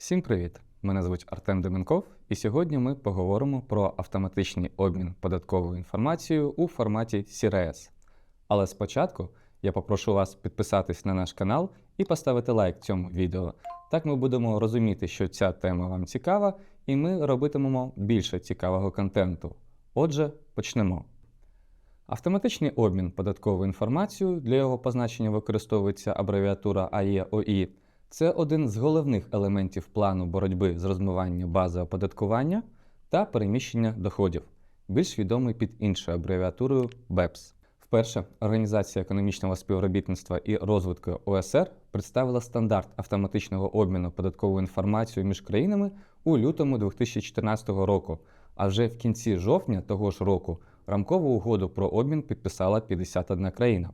Всім привіт! Мене звуть Артем Деменков, і сьогодні ми поговоримо про автоматичний обмін податковою інформацією у форматі CRS. Але спочатку я попрошу вас підписатись на наш канал і поставити лайк цьому відео. Так ми будемо розуміти, що ця тема вам цікава, і ми робитимемо більше цікавого контенту. Отже, почнемо. Автоматичний обмін податковою інформацією для його позначення використовується абревіатура АЄОІ. Це один з головних елементів плану боротьби з розмиванням бази оподаткування та переміщення доходів, більш відомий під іншою абревіатурою BEPS. Вперше Організація економічного співробітництва і розвитку ОСР представила стандарт автоматичного обміну податковою інформацією між країнами у лютому 2014 року. А вже в кінці жовтня того ж року рамкову угоду про обмін підписала 51 країна.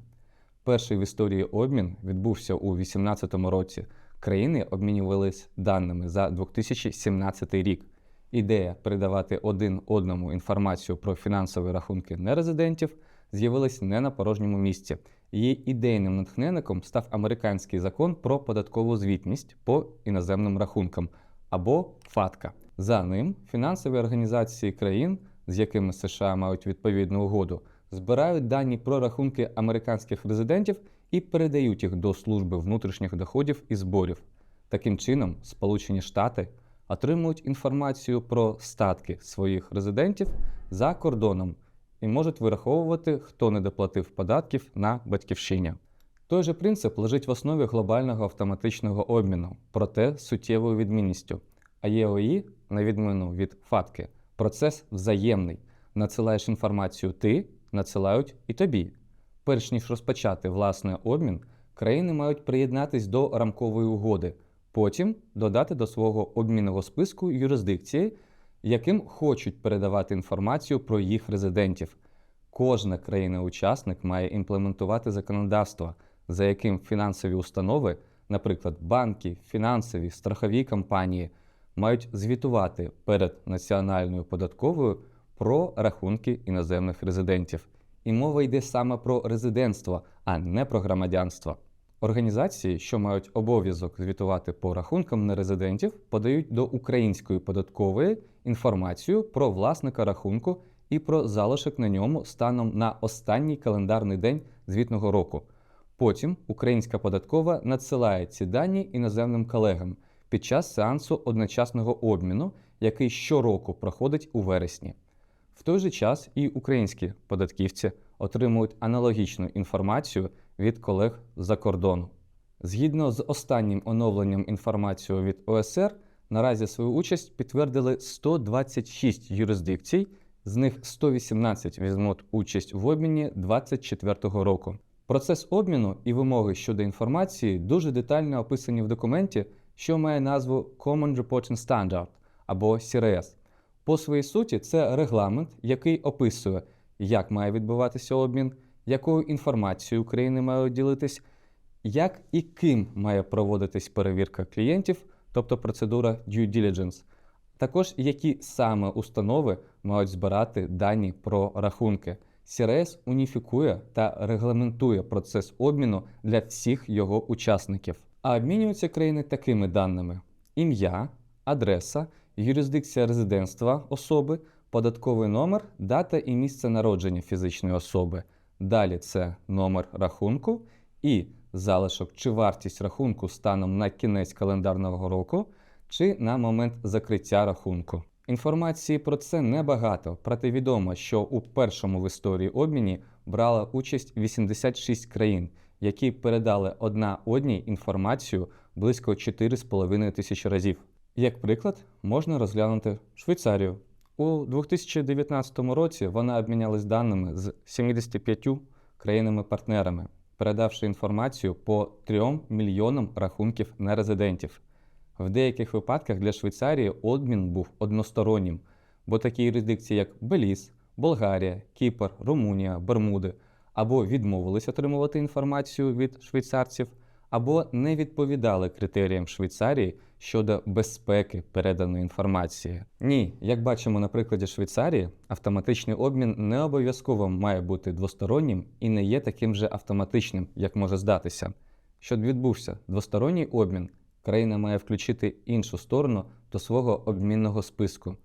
Перший в історії обмін відбувся у 2018 році. Країни обмінювались даними за 2017 рік. Ідея передавати один одному інформацію про фінансові рахунки нерезидентів з'явилась не на порожньому місці. Її ідейним натхненником став американський закон про податкову звітність по іноземним рахункам або ФАТКА. За ним фінансові організації країн, з якими США мають відповідну угоду, збирають дані про рахунки американських резидентів і передають їх до служби внутрішніх доходів і зборів. Таким чином, Сполучені Штати отримують інформацію про статки своїх резидентів за кордоном і можуть вираховувати, хто не доплатив податків на батьківщині. Той же принцип лежить в основі глобального автоматичного обміну, проте суттєвою відмінністю. А ЄОІ, на відміну від ФАТКи, процес взаємний. Надсилаєш інформацію ти, надсилають і тобі. Перш ніж розпочати власний обмін, країни мають приєднатись до рамкової угоди, потім додати до свого обмінного списку юрисдикції, яким хочуть передавати інформацію про їх резидентів. Кожна країна-учасник має імплементувати законодавство, за яким фінансові установи, наприклад, банки, фінансові, страхові компанії, мають звітувати перед національною податковою про рахунки іноземних резидентів. І мова йде саме про резидентство, а не про громадянство. Організації, що мають обов'язок звітувати по рахункам нерезидентів, подають до української податкової інформацію про власника рахунку і про залишок на ньому станом на останній календарний день звітного року. Потім українська податкова надсилає ці дані іноземним колегам під час сеансу одночасного обміну, який щороку проходить у вересні. В той же час і українські податківці отримують аналогічну інформацію від колег з-за кордону. Згідно з останнім оновленням інформації від ОСР, наразі свою участь підтвердили 126 юрисдикцій, з них 118 візьмуть участь в обміні 2024 року. Процес обміну і вимоги щодо інформації дуже детально описані в документі, що має назву Common Reporting Standard або CRS. По своїй суті, це регламент, який описує, як має відбуватися обмін, якою інформацією країни мають ділитись, як і ким має проводитись перевірка клієнтів, тобто процедура due diligence, також які саме установи мають збирати дані про рахунки. CRS уніфікує та регламентує процес обміну для всіх його учасників. А обмінюються країни такими даними: ім'я, адреса, юрисдикція резидентства особи, податковий номер, дата і місце народження фізичної особи. Далі це номер рахунку і залишок чи вартість рахунку станом на кінець календарного року чи на момент закриття рахунку. Інформації про це небагато, проте відомо, що у першому в історії обміні брала участь 86 країн, які передали одна одній інформацію близько 4,5 тисяч разів. Як приклад, можна розглянути Швейцарію. У 2019 році вона обмінялась даними з 75 країнами-партнерами, передавши інформацію по 3 мільйонам рахунків нерезидентів. В деяких випадках для Швейцарії обмін був одностороннім, бо такі юрисдикції, як Беліз, Болгарія, Кіпр, Румунія, Бермуди або відмовились отримувати інформацію від швейцарців, або не відповідали критеріям Швейцарії щодо безпеки переданої інформації. Ні, як бачимо на прикладі Швейцарії, автоматичний обмін не обов'язково має бути двостороннім і не є таким же автоматичним, як може здатися. Щоб відбувся двосторонній обмін, країна має включити іншу сторону до свого обмінного списку.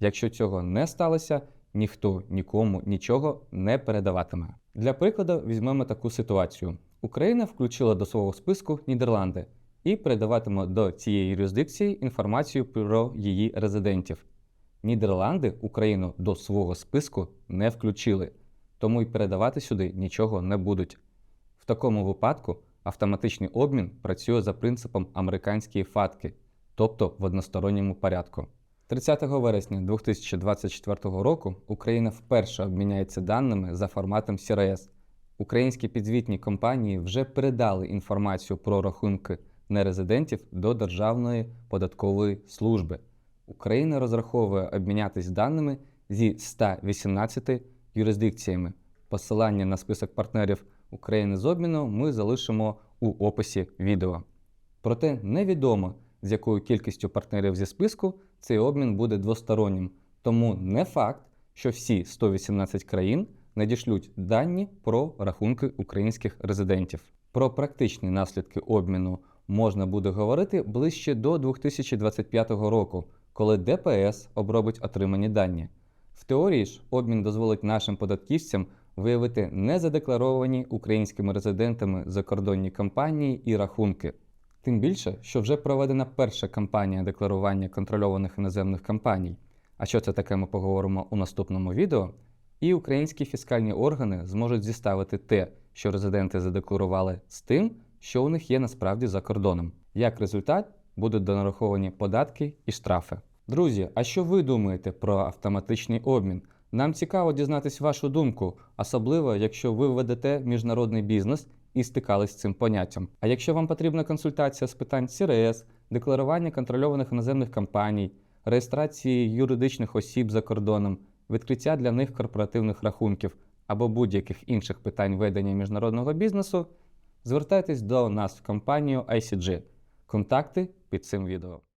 Якщо цього не сталося, ніхто нікому нічого не передаватиме. Для прикладу візьмемо таку ситуацію: Україна включила до свого списку Нідерланди і передаватиме до цієї юрисдикції інформацію про її резидентів. Нідерланди Україну до свого списку не включили, тому й передавати сюди нічого не будуть. В такому випадку автоматичний обмін працює за принципом американської фатки, тобто в односторонньому порядку. 30 вересня 2024 року Україна вперше обміняється даними за форматом CRS. Українські підзвітні компанії вже передали інформацію про рахунки нерезидентів до Державної податкової служби. Україна розраховує обмінятись даними зі 118 юрисдикціями. Посилання на список партнерів України з обміну ми залишимо у описі відео. Проте невідомо, з якою кількістю партнерів зі списку цей обмін буде двостороннім, тому не факт, що всі 118 країн надішлють дані про рахунки українських резидентів. Про практичні наслідки обміну можна буде говорити ближче до 2025 року, коли ДПС обробить отримані дані. В теорії ж обмін дозволить нашим податківцям виявити незадекларовані українськими резидентами закордонні компанії і рахунки. Тим більше, що вже проведена перша кампанія декларування контрольованих іноземних компаній. А що це таке, ми поговоримо у наступному відео. І українські фіскальні органи зможуть зіставити те, що резиденти задекларували, з тим, що у них є насправді за кордоном. Як результат, будуть донараховані податки і штрафи. Друзі, а що ви думаєте про автоматичний обмін? Нам цікаво дізнатись вашу думку, особливо якщо ви ведете міжнародний бізнес і стикались з цим поняттям. А якщо вам потрібна консультація з питань СРС, декларування контрольованих іноземних компаній, реєстрації юридичних осіб за кордоном, відкриття для них корпоративних рахунків або будь-яких інших питань ведення міжнародного бізнесу, звертайтесь до нас в компанію ICG. Контакти під цим відео.